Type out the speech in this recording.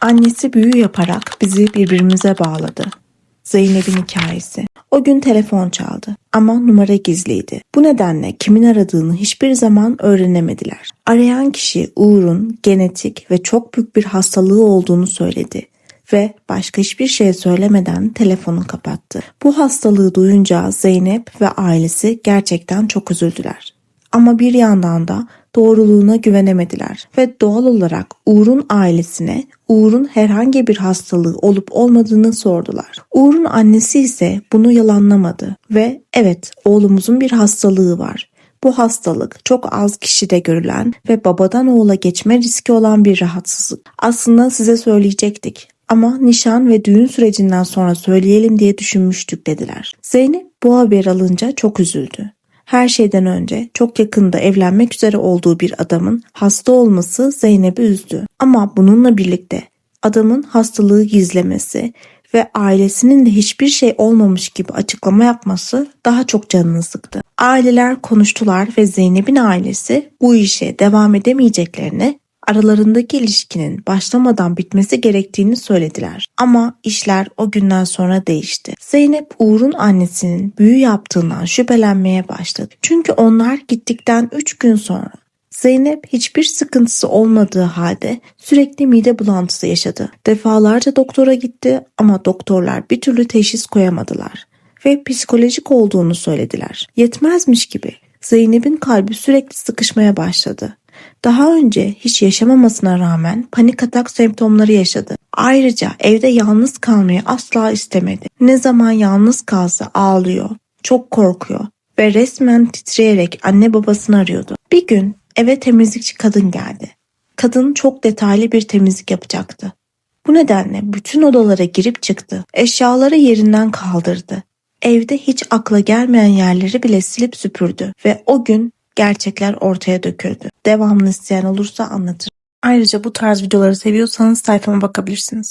Annesi büyü yaparak bizi birbirimize bağladı. Zeynep'in hikayesi. O gün telefon çaldı ama numara gizliydi. Bu nedenle kimin aradığını hiçbir zaman öğrenemediler. Arayan kişi Uğur'un genetik ve çok büyük bir hastalığı olduğunu söyledi ve başka hiçbir şey söylemeden telefonu kapattı. Bu hastalığı duyunca Zeynep ve ailesi gerçekten çok üzüldüler. Ama bir yandan da doğruluğuna güvenemediler ve doğal olarak Uğur'un ailesine Uğur'un herhangi bir hastalığı olup olmadığını sordular. Uğur'un annesi ise bunu yalanlamadı ve evet oğlumuzun bir hastalığı var. Bu hastalık çok az kişide görülen ve babadan oğula geçme riski olan bir rahatsızlık. Aslında size söyleyecektik ama nişan ve düğün sürecinden sonra söyleyelim diye düşünmüştük dediler. Zeynep bu haber alınca çok üzüldü. Her şeyden önce çok yakında evlenmek üzere olduğu bir adamın hasta olması Zeynep'i üzdü. Ama bununla birlikte adamın hastalığı gizlemesi ve ailesinin de hiçbir şey olmamış gibi açıklama yapması daha çok canını sıktı. Aileler konuştular ve Zeynep'in ailesi bu işe devam edemeyeceklerini aralarındaki ilişkinin başlamadan bitmesi gerektiğini söylediler. Ama işler o günden sonra değişti. Zeynep Uğur'un annesinin büyü yaptığından şüphelenmeye başladı. Çünkü onlar gittikten 3 gün sonra Zeynep hiçbir sıkıntısı olmadığı halde sürekli mide bulantısı yaşadı. Defalarca doktora gitti ama doktorlar bir türlü teşhis koyamadılar ve psikolojik olduğunu söylediler. Yetmezmiş gibi Zeynep'in kalbi sürekli sıkışmaya başladı. Daha önce hiç yaşamamasına rağmen panik atak semptomları yaşadı. Ayrıca evde yalnız kalmayı asla istemedi. Ne zaman yalnız kalsa ağlıyor, çok korkuyor ve resmen titreyerek anne babasını arıyordu. Bir gün eve temizlikçi kadın geldi. Kadın çok detaylı bir temizlik yapacaktı. Bu nedenle bütün odalara girip çıktı. Eşyaları yerinden kaldırdı. Evde hiç akla gelmeyen yerleri bile silip süpürdü ve o gün gerçekler ortaya döküldü. Devamını isteyen olursa anlatırım. Ayrıca bu tarz videoları seviyorsanız sayfama bakabilirsiniz.